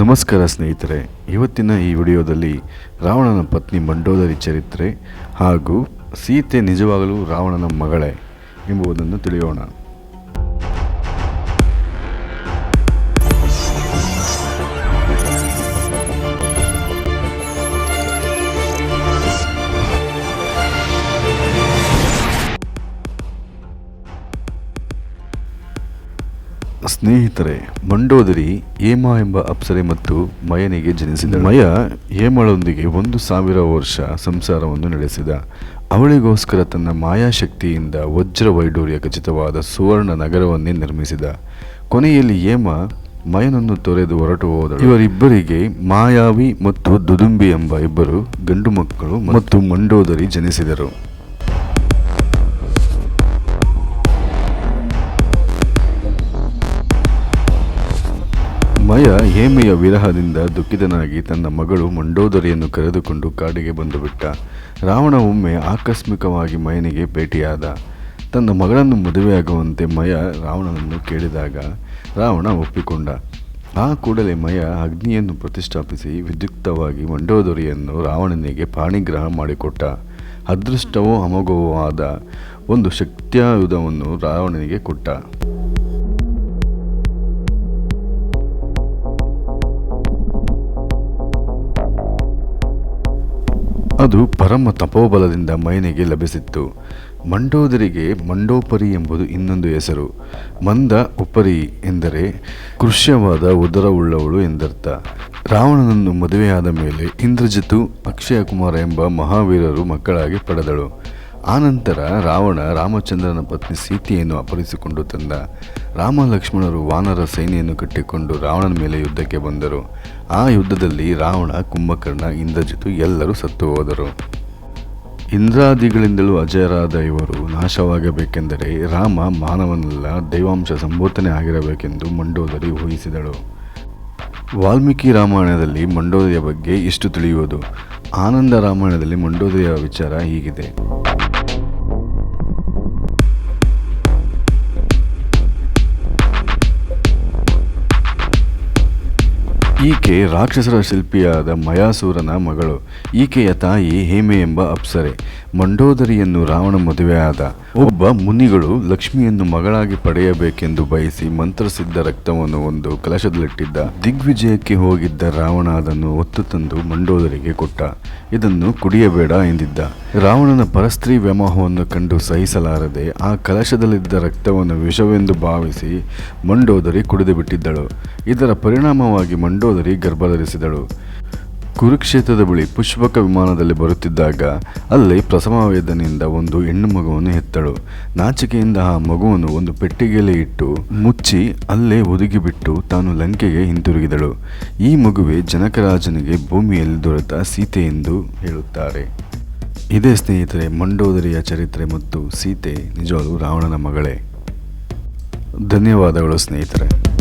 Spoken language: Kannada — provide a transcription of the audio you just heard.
ನಮಸ್ಕಾರ ಸ್ನೇಹಿತರೆ. ಇವತ್ತಿನ ಈ ವಿಡಿಯೋದಲ್ಲಿ ರಾವಣನ ಪತ್ನಿ ಮಂಡೋದರಿ ಚರಿತ್ರೆ ಹಾಗೂ ಸೀತೆ ನಿಜವಾಗಲೂ ರಾವಣನ ಮಗಳೇ ಎಂಬುದನ್ನು ತಿಳಿಯೋಣ. ಸ್ನೇಹಿತರೆ ಮಂಡೋದರಿ ಹೇಮ ಎಂಬ ಅಪ್ಸರೆ ಮತ್ತು ಮಯನಿಗೆ ಜನಿಸಿದ ಮಯ ಹೇಮಳೊಂದಿಗೆ ಒಂದು ಸಾವಿರ ವರ್ಷ ಸಂಸಾರವನ್ನು ನಡೆಸಿದ. ಅವಳಿಗೋಸ್ಕರ ತನ್ನ ಮಾಯಾಶಕ್ತಿಯಿಂದ ವಜ್ರ ವೈಡೂರ್ಯ ಖಚಿತವಾದ ಸುವರ್ಣ ನಗರವನ್ನೇ ನಿರ್ಮಿಸಿದ. ಕೊನೆಯಲ್ಲಿ ಹೇಮ ಮಯನನ್ನು ತೊರೆದು ಹೊರಟು ಹೋದಳು. ಇವರಿಬ್ಬರಿಗೆ ಮಾಯಾವಿ ಮತ್ತು ದುದುಂಬಿ ಎಂಬ ಇಬ್ಬರು ಗಂಡು ಮಕ್ಕಳು ಮತ್ತು ಮಂಡೋದರಿ ಜನಿಸಿದರು. ಮಯ ಹೇಮೆಯ ವಿರಹದಿಂದ ದುಃಖಿತನಾಗಿ ತನ್ನ ಮಗಳು ಮಂಡೋದರಿಯನ್ನು ಕರೆದುಕೊಂಡು ಕಾಡಿಗೆ ಬಂದುಬಿಟ್ಟ. ರಾವಣ ಒಮ್ಮೆ ಆಕಸ್ಮಿಕವಾಗಿ ಮಯನಿಗೆ ಭೇಟಿಯಾದ. ತನ್ನ ಮಗಳನ್ನು ಮದುವೆಯಾಗುವಂತೆ ಮಯ ರಾವಣನನ್ನು ಕೇಳಿದಾಗ ರಾವಣ ಒಪ್ಪಿಕೊಂಡ. ಆ ಕೂಡಲೇ ಮಯ ಅಗ್ನಿಯನ್ನು ಪ್ರತಿಷ್ಠಾಪಿಸಿ ವಿದ್ಯುಕ್ತವಾಗಿ ಮಂಡೋದರಿಯನ್ನು ರಾವಣನಿಗೆ ಪಾಣಿಗ್ರಹ ಮಾಡಿಕೊಟ್ಟ. ಅದೃಷ್ಟವೋ ಅಮೋಘವೋ ಆದ ಒಂದು ಶಕ್ತಿಯುಧವನ್ನು ರಾವಣನಿಗೆ ಕೊಟ್ಟ. ಅದು ಪರಮ ತಪೋಬಲದಿಂದ ಮೈನೆಗೆ ಲಭಿಸಿತ್ತು. ಮಂಡೋದರಿಗೆ ಮಂಡೋಪರಿ ಎಂಬುದು ಇನ್ನೊಂದು ಹೆಸರು. ಮಂದ ಉಪರಿ ಎಂದರೆ ಕೃಷ್ಯವಾದ ಉದರವುಳ್ಳವಳು ಎಂದರ್ಥ. ರಾವಣನನ್ನು ಮದುವೆಯಾದ ಮೇಲೆ ಇಂದ್ರಜಿತು ಅಕ್ಷಯ ಕುಮಾರ ಎಂಬ ಮಹಾವೀರರು ಮಕ್ಕಳಾಗಿ ಪಡೆದಳು. ಆನಂತರ ರಾವಣ ರಾಮಚಂದ್ರನ ಪತ್ನಿ ಸೀತೆಯನ್ನು ಅಪಹರಿಸಿಕೊಂಡು ತಂದ ರಾಮ ಲಕ್ಷ್ಮಣರು ವಾನರ ಸೈನ್ಯವನ್ನು ಕಟ್ಟಿಕೊಂಡು ರಾವಣನ ಮೇಲೆ ಯುದ್ಧಕ್ಕೆ ಬಂದರು. ಆ ಯುದ್ಧದಲ್ಲಿ ರಾವಣ, ಕುಂಭಕರ್ಣ, ಇಂದ್ರಜಿತು ಎಲ್ಲರೂ ಸತ್ತು ಹೋದರು. ಇಂದ್ರಾದಿಗಳಿಂದಲೂ ಅಜಯರಾದ ಇವರು ನಾಶವಾಗಬೇಕೆಂದರೆ ರಾಮ ಮಾನವನಲ್ಲ, ದೈವಾಂಶ ಸಂಬೋಧನೆ ಆಗಿರಬೇಕೆಂದು ಮಂಡೋದರಿ ಊಹಿಸಿದಳು. ವಾಲ್ಮೀಕಿ ರಾಮಾಯಣದಲ್ಲಿ ಮಂಡೋದರಿಯ ಬಗ್ಗೆ ಇಷ್ಟು ತಿಳಿಯುವುದು. ಆನಂದ ರಾಮಾಯಣದಲ್ಲಿ ಮಂಡೋದರಿಯ ವಿಚಾರ ಹೀಗಿದೆ. ಈಕೆ ರಾಕ್ಷಸರ ಶಿಲ್ಪಿಯಾದ ಮಯಾಸೂರನ ಮಗಳು. ಈಕೆಯ ತಾಯಿ ಹೇಮೆ ಎಂಬ ಅಪ್ಸರೆ. ಮಂಡೋದರಿಯನ್ನು ರಾವಣ ಮದುವೆಯಾದ ಒಬ್ಬ ಮುನಿಗಳು ಲಕ್ಷ್ಮಿಯನ್ನು ಮಗಳಾಗಿ ಪಡೆಯಬೇಕೆಂದು ಬಯಸಿ ಮಂತ್ರಸಿದ್ಧ ರಕ್ತವನ್ನು ಒಂದು ಕಲಶದಲ್ಲಿಟ್ಟಿದ್ದ ದಿಗ್ವಿಜಯಕ್ಕೆ ಹೋಗಿದ್ದ ರಾವಣ ಅದನ್ನು ಹೊತ್ತು ತಂದು ಮಂಡೋದರಿಗೆ ಕೊಟ್ಟ. ಇದನ್ನು ಕುಡಿಯಬೇಡ ಎಂದಿದ್ದ. ರಾವಣನ ಪರಸ್ತ್ರೀ ವ್ಯಾಮೋಹವನ್ನು ಕಂಡು ಸಹಿಸಲಾರದೆ ಆ ಕಲಶದಲ್ಲಿದ್ದ ರಕ್ತವನ್ನು ವಿಷವೆಂದು ಭಾವಿಸಿ ಮಂಡೋದರಿ ಕುಡಿದು ಬಿಟ್ಟಿದ್ದಳು ಇದರ ಪರಿಣಾಮವಾಗಿ ಮಂಡೋದರಿ ಗರ್ಭಧರಿಸಿದಳು. ಕುರುಕ್ಷೇತ್ರದ ಬಳಿ ಪುಷ್ಪಕ ವಿಮಾನದಲ್ಲಿ ಬರುತ್ತಿದ್ದಾಗ ಅಲ್ಲಿ ಪ್ರಸವ ವೇದನೆಯಿಂದ ಒಂದು ಹೆಣ್ಣು ಮಗುವನ್ನು ಹೆತ್ತಳು. ನಾಚಿಕೆಯಿಂದ ಆ ಮಗುವನ್ನು ಒಂದು ಪೆಟ್ಟಿಗೆಯಲ್ಲಿ ಇಟ್ಟು ಮುಚ್ಚಿ ಅಲ್ಲೇ ಒದಗಿಬಿಟ್ಟು ತಾನು ಲಂಕೆಗೆ ಹಿಂತಿರುಗಿದಳು. ಈ ಮಗುವೆ ಜನಕರಾಜನಿಗೆ ಭೂಮಿಯಲ್ಲಿ ದೊರೆತ ಸೀತೆ ಎಂದು ಹೇಳುತ್ತಾರೆ. ಇದೇ ಸ್ನೇಹಿತರೆ ಮಂಡೋದರಿಯ ಚರಿತ್ರೆ ಮತ್ತು ಸೀತೆ ನಿಜವಾಗಲೂ ರಾವಣನ ಮಗಳೇ. ಧನ್ಯವಾದಗಳು ಸ್ನೇಹಿತರೆ.